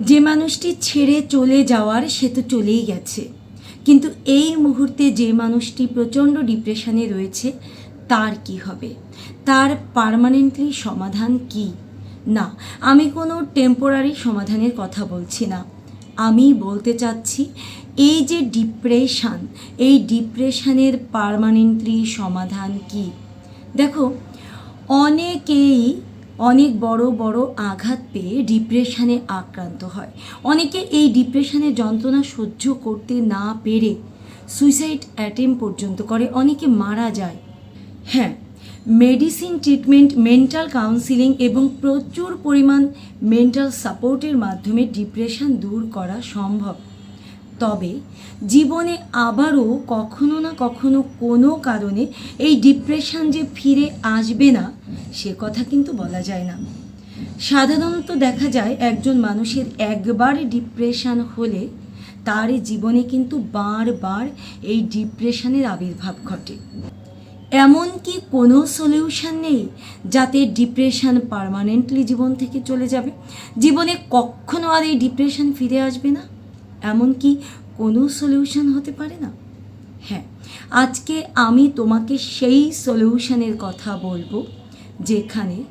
যে মানুষটি ছেড়ে চলে যাওয়ার, সে তো চলেই গেছে। কিন্তু এই মুহূর্তে যে মানুষটি প্রচণ্ড ডিপ্রেশনে রয়েছে, তার কি হবে? তার পারমানেন্টলি সমাধান কি? না, আমি কোনো টেম্পোরারি সমাধানের কথা বলছি না। আমি বলতে চাচ্ছি, এই যে ডিপ্রেশান, এই ডিপ্রেশনের পারমানেন্টলি সমাধান কি? দেখো, অনেকেই অনেক বড় বড় আঘাত পেয়ে ডিপ্রেশনে আক্রান্ত হয়। অনেকে এই ডিপ্রেশনের যন্ত্রণা সহ্য করতে না পেরে সুইসাইড অ্যাটেম্প পর্যন্ত করে, অনেকে মারা যায়। হ্যাঁ মেডিসিন ট্রিটমেন্ট মেন্টাল কাউন্সিলিং এবং প্রচুর পরিমাণ মেন্টাল সাপোর্টের মাধ্যমে ডিপ্রেশন দূর করা সম্ভব। তবে জীবনে আবারও কখনো না কখনো কোনো কারণে এই ডিপ্রেশন যে ফিরে আসবে না, সে কথা কিন্তু বলা যায় না। সাধারণত দেখা যায় একজন মানুষের একবার ডিপ্রেশন হলে তার জীবনে কিন্তু বারবার এই ডিপ্রেশনের আবির্ভাব ঘটে। এমন কি কোনো সলিউশন নেই যাতে ডিপ্রেশন পার্মানেন্টলি জীবন থেকে চলে যাবে। জীবনে কখনো আর এই ডিপ্রেশন ফিরে আসবে না। এমন কি কোনো সলিউশন হতে পারে না। হ্যাঁ আজকে আমি তোমাকে সেই সলিউশনের কথা বলব, যেখানে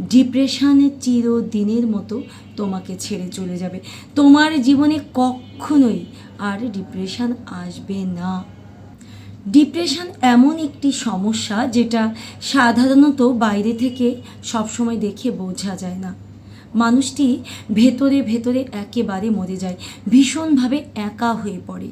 ডিপ্রেশনের চিরদিনের মতো তোমাকে ছেড়ে চলে যাবে। তোমার জীবনে কখনোই আর ডিপ্রেশন আসবে না। ডিপ্রেশন এমন একটি সমস্যা যেটা সাধারণত বাইরে থেকে সবসময় দেখে বোঝা যায় না। মানুষটি ভেতরে ভেতরে একেবারে মরে যায়, ভীষণভাবে একা হয়ে পড়ে।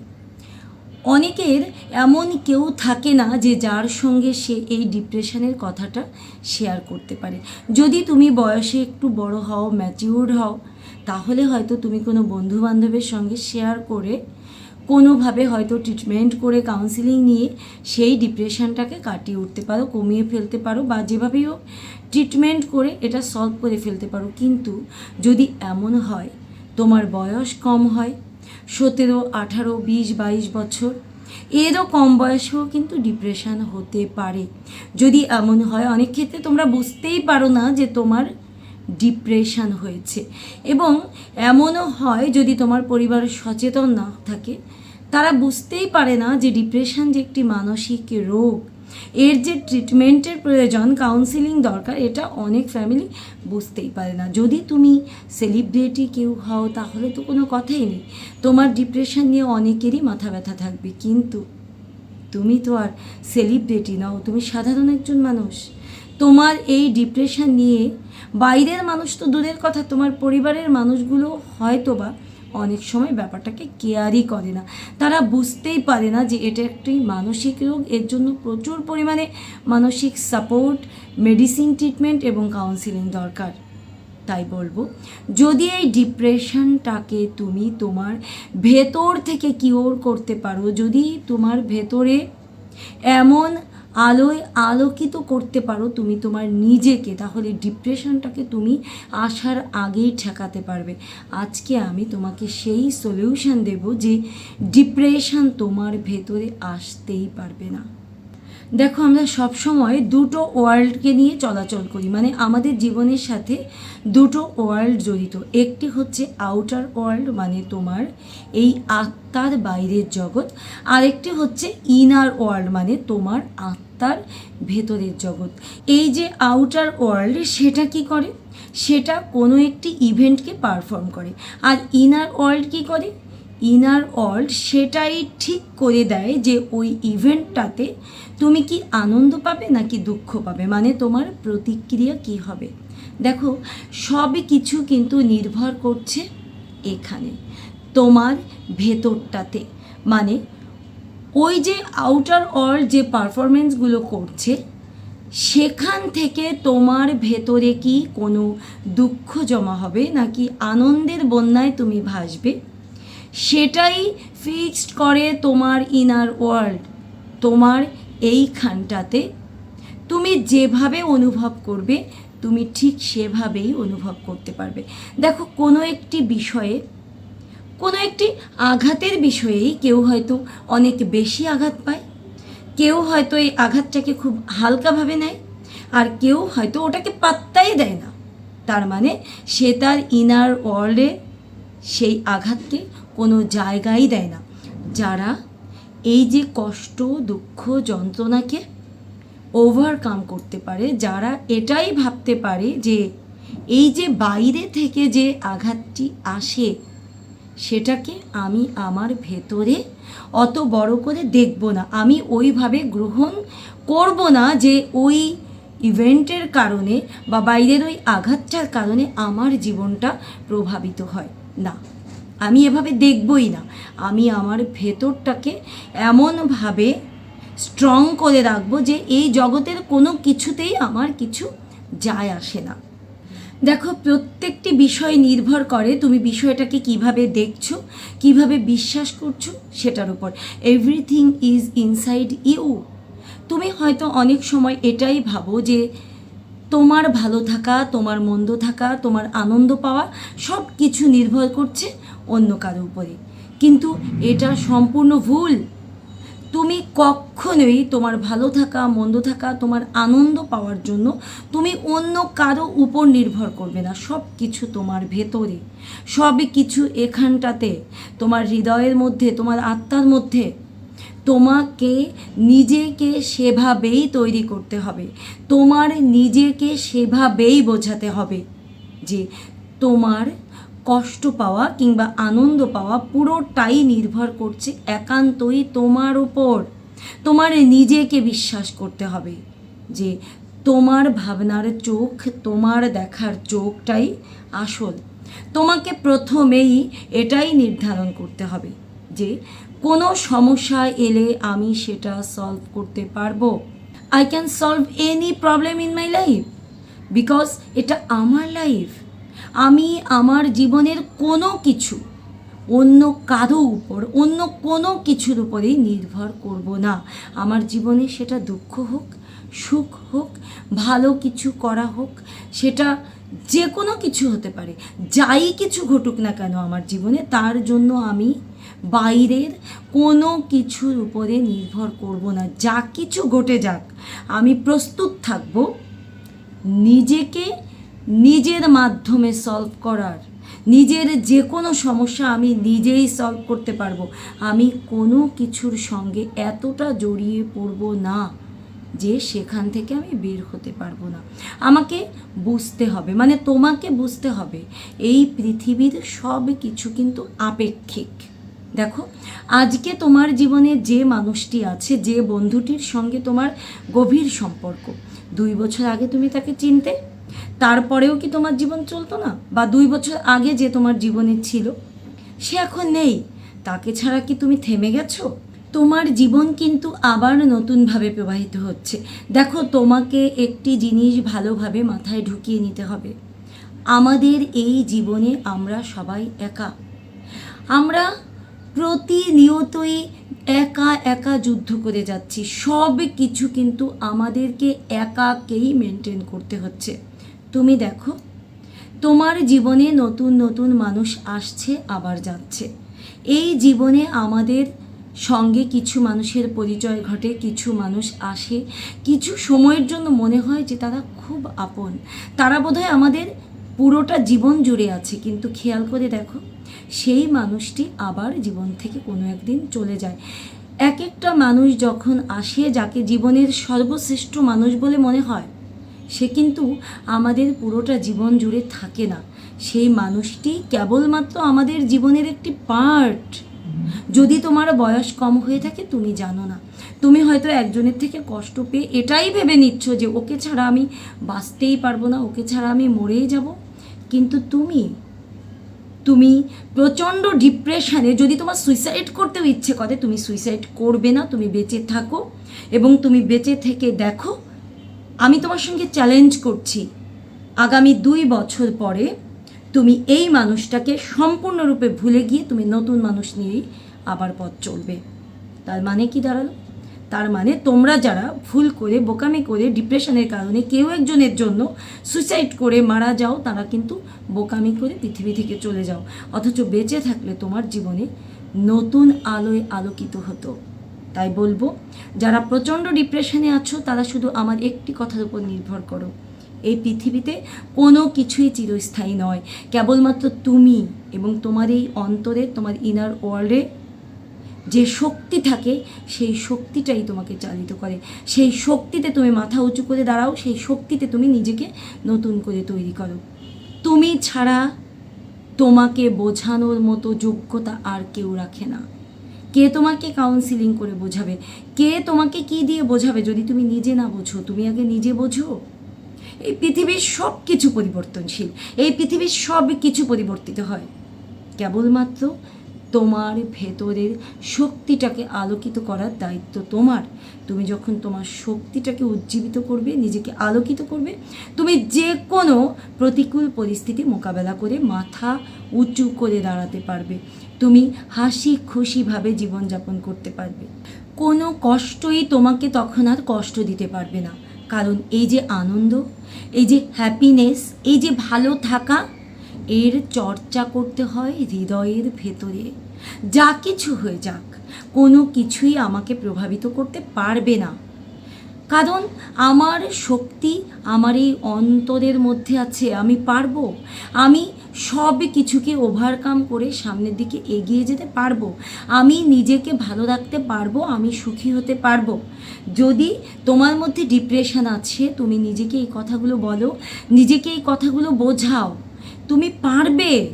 অনেকের এমন কেউ থাকে না যে যার সঙ্গে সে এই ডিপ্রেশনের কথাটা শেয়ার করতে পারে। যদি তুমি বয়সে একটু বড় হও ম্যাচিউর হও, তাহলে হয়তো তুমি কোনো বন্ধু বান্ধবের সঙ্গে শেয়ার করে কোনোভাবে হয়তো ট্রিটমেন্ট করে কাউন্সিলিং নিয়ে সেই ডিপ্রেশনটাকে কাটিয়ে উঠতে পারো, কমিয়ে ফেলতে পারো বা যেভাবেই হোক ট্রিটমেন্ট করে এটা সলভ করে ফেলতে পারো। কিন্তু যদি এমন হয়, তোমার বয়স কম হয়, সতেরো, আঠারো, বিশ, বাইশ বছর, এরও কম বয়সেও কিন্তু ডিপ্রেশন হতে পারে। যদি এমন হয়, অনেক ক্ষেত্রে তোমরা বুঝতেই পারো না যে তোমার ডিপ্রেশন হয়েছে। এবং এমনও হয় যদি তোমার পরিবার সচেতন না থাকে, তারা বুঝতেই পারে না যে ডিপ্রেশান যে একটি মানসিক রোগ। এর যে ট্রিটমেন্টের প্রয়োজন কাউন্সিলিং দরকার, এটা অনেক ফ্যামিলি বুঝতেই পারে না। যদি তুমি সেলিব্রিটি কেউ হও, তাহলে তো কোনো কথাই নেই। তোমার ডিপ্রেশন নিয়ে অনেকেরই মাথা ব্যথা থাকবে। কিন্তু তুমি তো আর সেলিব্রিটি নও, তুমি সাধারণ একজন মানুষ। তোমার এই ডিপ্রেশন নিয়ে বাইরের মানুষ তো দূরের কথা, তোমার পরিবারের মানুষগুলো হয়তো বা অনেক সময় ব্যাপারটাকে কেয়ারই করে না। তারা বুঝতেই পারে না যে এটা একটি মানসিক রোগ, এর জন্য প্রচুর পরিমাণে মানসিক সাপোর্ট মেডিসিন ট্রিটমেন্ট এবং কাউন্সিলিং দরকার। তাই বলব, যদি এই ডিপ্রেশনটাকে তুমি তোমার ভেতর থেকে কিওর করতে পারো, যদি তোমার ভেতরে এমন আলোয় আলোকিত করতে পারো তুমি তোমার নিজেকে, তাহলে ডিপ্রেশনটাকে তুমি আসার আগেই ঠেকাতে পারবে। আজকে আমি তোমাকে সেই সলিউশন দেব যে ডিপ্রেশন তোমার ভেতরে আসতেই পারবে না। দেখো, আমরা সব সময় দুটো ওয়ার্ল্ডকে নিয়ে চলাচল করি। মানে আমাদের জীবনের সাথে দুটো ওয়ার্ল্ড জড়িত। একটি হচ্ছে আউটার ওয়ার্ল্ড মানে তোমার এই আত্মার বাইরের জগৎ। আরেকটি হচ্ছে ইনার ওয়ার্ল্ড মানে তোমার আত্মার ভেতরের জগৎ। এই যে আউটার ওয়ার্ল্ড সেটা কি করে? সেটা কোনো একটি ইভেন্টকে পারফর্ম করে। আর ইনার ওয়ার্ল্ড কি করে? ইনার ওয়ার্ল্ড সেটাই ঠিক করে দেয় যে ওই ইভেন্টটাতে তুমি কি আনন্দ পাবে নাকি দুঃখ পাবে? মানে তোমার প্রতিক্রিয়া কি হবে? দেখো সব কিছু কিন্তু নির্ভর করছে এখানে, তোমার ভেতরটাতে। মানে ওই যে আউটার ওয়ার্ল্ড যে পারফরমেন্সগুলো করছে, সেখান থেকে তোমার ভেতরে কি কোনো দুঃখ জমা হবে নাকি আনন্দের বন্যায় তুমি ভাসবে? সেটাই ফিক্সড করে তোমার ইনার ওয়ার্ল্ড তোমার এইখানটাতে। তুমি যেভাবে অনুভব করবে, তুমি ঠিক সেভাবেই অনুভব করতে পারবে। দেখো, কোনো একটি বিষয়ে, কোনো একটি আঘাতের বিষয়েই কেউ হয়তো অনেক বেশি আঘাত পায়। কেউ হয়তো এই আঘাতটাকে খুব হালকাভাবে নেয়, আর কেউ হয়তো ওটাকে পাত্তাই দেয় না। তার মানে সে তার ইনার ওয়ার্ল্ডে সেই আঘাতকে কোনো জায়গাই দেয় না। যারা এই যে কষ্ট, দুঃখ, যন্ত্রণাকে ওভারকাম করতে পারে, যারা এটাই ভাবতে পারে যে এই যে বাইরে থেকে যে আঘাতটি আসে, সেটাকে আমি আমার ভেতরে অত বড় করে দেখব না। আমি ওইভাবে গ্রহণ করব না যে ওই ইভেন্টের কারণে বা বাইরের ওই আঘাতটার কারণে আমার জীবনটা প্রভাবিত হয়। না। আমি এভাবে দেখবই না। আমি আমার ভেতরটাকে এমনভাবে স্ট্রং করে রাখব যে এই জগতের কোনো কিছুতেই আমার কিছু যায় আসে না। দেখো, প্রত্যেকটি বিষয় নির্ভর করে তুমি বিষয়টাকে কীভাবে দেখছ, কীভাবে বিশ্বাস করছ সেটার উপর। এভরিথিং ইজ ইনসাইড ইউ তুমি হয়তো অনেক সময় এটাই ভাবো যে তোমার ভালো থাকা, তোমার মন্দ থাকা, তোমার আনন্দ পাওয়া সব কিছু নির্ভর করছে অন্য কারও উপরে। কিন্তু এটা সম্পূর্ণ ভুল। তুমি কখনোই তোমার ভালো থাকা, মন্দ থাকা, তোমার আনন্দ পাওয়ার জন্য তুমি অন্য কারও উপর নির্ভর করবে না। সব কিছু তোমার ভেতরে। সব কিছু এখানটাতে। তোমার হৃদয়ের মধ্যে, তোমার আত্মার মধ্যে। তোমাকে, নিজেকে সেভাবেই তৈরি করতে হবে। তোমার নিজেকে সেভাবেই বোঝাতে হবে যে তোমার কষ্ট পাওয়া কিংবা আনন্দ পাওয়া পুরোটাই নির্ভর করছে একান্তই তোমার উপর। তোমার নিজেকে বিশ্বাস করতে হবে যে তোমার ভাবনার চোখ, তোমার দেখার চোখটাই আসল। তোমাকে প্রথমেই এটাই নির্ধারণ করতে হবে যে কোনো সমস্যা এলে আমি সেটা সলভ করতে পারব। I can solve any problem in my life because এটা আমার লাইফ আমি আমার জীবনের কোনো কিছু অন্য কারও উপর, অন্য কোনো কিছুর উপরেই নির্ভর করব না। আমার জীবনে সেটা দুঃখ হোক, সুখ হোক, ভালো কিছু করা হোক, সেটা যে কোনো কিছু হতে পারে। যাই কিছু ঘটুক না কেন আমার জীবনে, তার জন্য আমি বাইরের কোনো কিছুর উপরে নির্ভর করব না। যা কিছু ঘটে যাক, আমি প্রস্তুত থাকব নিজেকে নিজের মাধ্যমে সলভ করার। নিজের যে কোনো সমস্যা আমি নিজেই সলভ করতে পারব। আমি কোনো কিছুর সঙ্গে এতটা জড়িয়ে পড়ব না যে সেখান থেকে আমি বের হতে পারব না। আমাকে বুঝতে হবে মানে তোমাকে বুঝতে হবে, এই পৃথিবীর সব কিছু কিন্তু আপেক্ষিক। দেখো, আজকে তোমার জীবনে যে মানুষটি আছে, যে বন্ধুটির সঙ্গে তোমার গভীর সম্পর্ক, দুই বছর আগে তুমি তাকে চিনতে তারপরেও কি তোমার জীবন চলতো না? বা দুই বছর আগে যে তোমার জীবনে ছিল, সে এখন নেই। তাকে ছাড়া কি তুমি থেমে গেছো? তোমার জীবন কিন্তু আবার নতুনভাবে প্রবাহিত হচ্ছে। দেখো, তোমাকে একটি জিনিস ভালোভাবে মাথায় ঢুকিয়ে নিতে হবে। আমাদের এই জীবনে আমরা সবাই একা। আমরা প্রতিনিয়তই একা একা যুদ্ধ করে যাচ্ছি। সব কিছু কিন্তু আমাদেরকে একাকেই মেনটেন করতে হচ্ছে। তুমি দেখো, তোমার জীবনে নতুন নতুন মানুষ আসছে, আবার যাচ্ছে। এই জীবনে আমাদের সঙ্গে কিছু মানুষের পরিচয় ঘটে, কিছু মানুষ আসে। কিছু সময়ের জন্য মনে হয় যে তারা খুব আপন। তারা বোধহয় আমাদের পুরোটা জীবন জুড়ে আছে, কিন্তু খেয়াল করে দেখো, সেই মানুষটি আবার জীবন থেকে কোনো একদিন চলে যায়। এক একটা মানুষ যখন আসে, যাকে জীবনের সর্বশ্রেষ্ঠ মানুষ বলে মনে হয় সে কিন্তু আমাদের পুরোটা জীবন জুড়ে থাকে না। সেই মানুষটি কেবলমাত্র আমাদের জীবনের একটি পার্ট যদি তোমার বয়স কম হয়ে থাকে, তুমি জানো না। তুমি হয়তো একজনের থেকে কষ্ট পেয়ে এটাই ভেবে নিচ্ছ যে, ওকে ছাড়া আমি বাঁচতেই পারব না, ওকে ছাড়া আমি মরেই যাব। কিন্তু তুমি তুমি প্রচণ্ড ডিপ্রেশনে যদি তোমার সুইসাইড করতেও ইচ্ছে করে, তুমি সুইসাইড করবে না, তুমি বেঁচে থাকো এবং তুমি বেঁচে থেকে দেখো আমি তোমার সঙ্গে চ্যালেঞ্জ করছি। আগামী দুই বছর পরে তুমি এই মানুষটাকে সম্পূর্ণরূপে ভুলে গিয়ে তুমি নতুন মানুষ নিয়েই আবার পথ চলবে। তার মানে কি দাঁড়াল? তার মানে তোমরা যারা ভুল করে, বোকামি করে, ডিপ্রেশনের কারণে কেউ একজনের জন্য সুইসাইড করে মারা যাও, তারা কিন্তু বোকামি করে পৃথিবী থেকে চলে যাও। অথচ বেঁচে থাকলে তোমার জীবনে নতুন আলোয় আলোকিত হতো। তাই বলব, যারা প্রচণ্ড ডিপ্রেশনে আছো, তারা শুধু আমার একটি কথার উপর নির্ভর করো। এই পৃথিবীতে কোনো কিছুই চিরস্থায়ী নয়। কেবলমাত্র তুমি এবং তোমার এই অন্তরে, তোমার ইনার ওয়ার্ল্ডে যে শক্তি থাকে, সেই শক্তিটাই তোমাকে চালিত করে। সেই শক্তিতে তুমি মাথা উঁচু করে দাঁড়াও, সেই শক্তিতে তুমি নিজেকে নতুন করে তৈরি করো। তুমি ছাড়া তোমাকে বোঝানোর মতো যোগ্যতা আর কেউ রাখে না। কে তোমাকে কাউন্সিলিং করে বোঝাবে? কে তোমাকে কি দিয়ে বোঝাবে? যদি তুমি নিজে না বোঝো, তুমি আগে নিজে বোঝো? এই পৃথিবীর সব কিছু পরিবর্তনশীল। এই পৃথিবীর সব কিছু পরিবর্তিত হয়। কেবলমাত্র তোমার ভেতরের শক্তিটাকে আলোকিত করার দায়িত্ব তোমার। তুমি যখন তোমার শক্তিটাকে উজ্জীবিত করবে, নিজেকে আলোকিত করবে, তুমি যে কোনো প্রতিকূল পরিস্থিতি মোকাবেলা করে মাথা উঁচু করে দাঁড়াতে পারবে। তুমি হাসি খুশিভাবে জীবনযাপন করতে পারবে। কোনো কষ্টই তোমাকে তখন আর কষ্ট দিতে পারবে না। কারণ এই যে আনন্দ, এই যে হ্যাপিনেস এই যে ভালো থাকা, এর চর্চা করতে হয় হৃদয়ের ভেতরে। যা কিছু হয়ে যাক, কোনো কিছুই আমাকে প্রভাবিত করতে পারবে না। কারণ আমার শক্তি, আমার এই অন্তরের মধ্যে আছে, আমি পারব। আমি সব কিছুকে ওভারকাম করে সামনের দিকে এগিয়ে যেতে পারব। আমি নিজেকে ভালো রাখতে পারব, আমি সুখী হতে পারব। যদি তোমার মধ্যে ডিপ্রেশন আছে, তুমি নিজেকে এই কথাগুলো বলো, নিজেকে এই কথাগুলো বোঝাও। তুমি পারবে।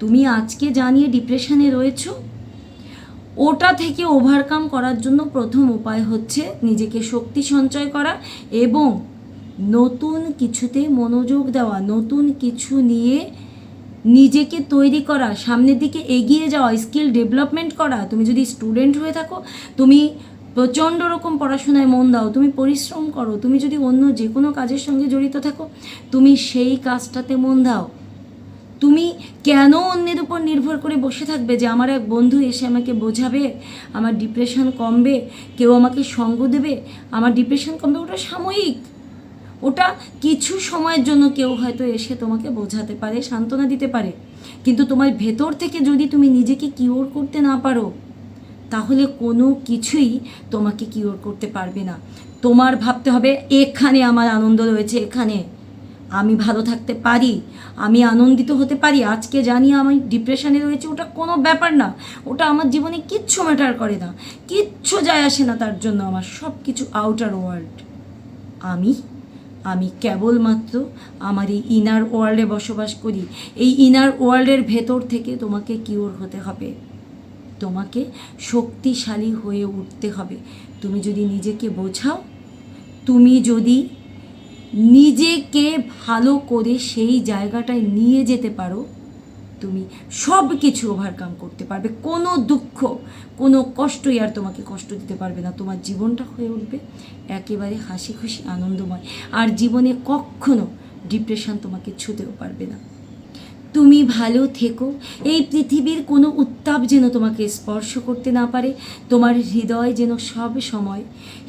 তুমি আজকে জানিয়ে ডিপ্রেশনে রয়েছো, ওটা থেকে ওভারকাম করার জন্য প্রথম উপায় হচ্ছে নিজেকে শক্তি সঞ্চয় করা এবং নতুন কিছুতে মনোযোগ দেওয়া, নতুন কিছু নিয়ে নিজেকে তৈরি করা, সামনের দিকে এগিয়ে যাওয়া স্কিল ডেভেলপমেন্ট করা, তুমি যদি স্টুডেন্ট হয়ে থাকো, তুমি প্রচণ্ড রকম পড়াশোনায় মন দাও, তুমি পরিশ্রম করো, তুমি যদি অন্য যে কোনো কাজের সঙ্গে জড়িত থাকো, তুমি সেই কাজটাতে মন দাও। তুমি কেন অন্যের উপর নির্ভর করে বসে থাকবে যে আমার এক বন্ধু এসে আমাকে বোঝাবে, আমার ডিপ্রেশন কমবে, কেউ আমাকে সঙ্গ দেবে, আমার ডিপ্রেশন কমবে, ওটা সাময়িক। ওটা কিছু সময়ের জন্য কেউ হয়তো এসে তোমাকে বোঝাতে পারে, সান্ত্বনা দিতে পারে। কিন্তু তোমার ভেতর থেকে যদি তুমি নিজেকে কিওর করতে না পারো, তাহলে কোনো কিছুই তোমাকে কিওর করতে পারবে না। তোমার ভাবতে হবে, এখানে আমার আনন্দ রয়েছে, এখানে। আমি ভালো থাকতে পারি, আমি আনন্দিত হতে পারি, আজকে জানি আমি ডিপ্রেশনে রয়েছে, ওটা কোনো ব্যাপার না। ওটা আমার জীবনে কিচ্ছু ম্যাটার করে না। কিচ্ছু যায় আসে না তার জন্য আমার সব কিছু আউটার ওয়ার্ল্ড আমি আমি কেবলমাত্র আমার এই ইনার ওয়ার্ল্ডে বসবাস করি। এই ইনার ওয়ার্ল্ডের ভেতর থেকে তোমাকে কিওর হতে হবে। তোমাকে শক্তিশালী হয়ে উঠতে হবে। তুমি যদি নিজেকে বোঝাও, তুমি যদি নিজেকে ভালো করে সেই জায়গাটায় নিয়ে যেতে পারো, তুমি সব কিছু ওভারকাম করতে পারবে। কোনো দুঃখ কোনো কষ্টই আর তোমাকে কষ্ট দিতে পারবে না। তোমার জীবনটা হয়ে উঠবে একেবারে হাসি খুশি, আনন্দময়। আর জীবনে কখনো ডিপ্রেশন তোমাকে ছুতেও পারবে না। তুমি ভালো থেকো। এই পৃথিবীর কোনো উত্তাপ যেন তোমাকে স্পর্শ করতে না পারে, তোমার হৃদয় যেন সব সময়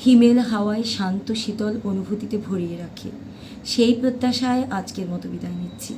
হিমেল হাওয়ায় শান্ত, শীতল অনুভূতিতে ভরিয়ে রাখে। সেই প্রত্যাশায় আজকের মতো বিদায় নিচ্ছি।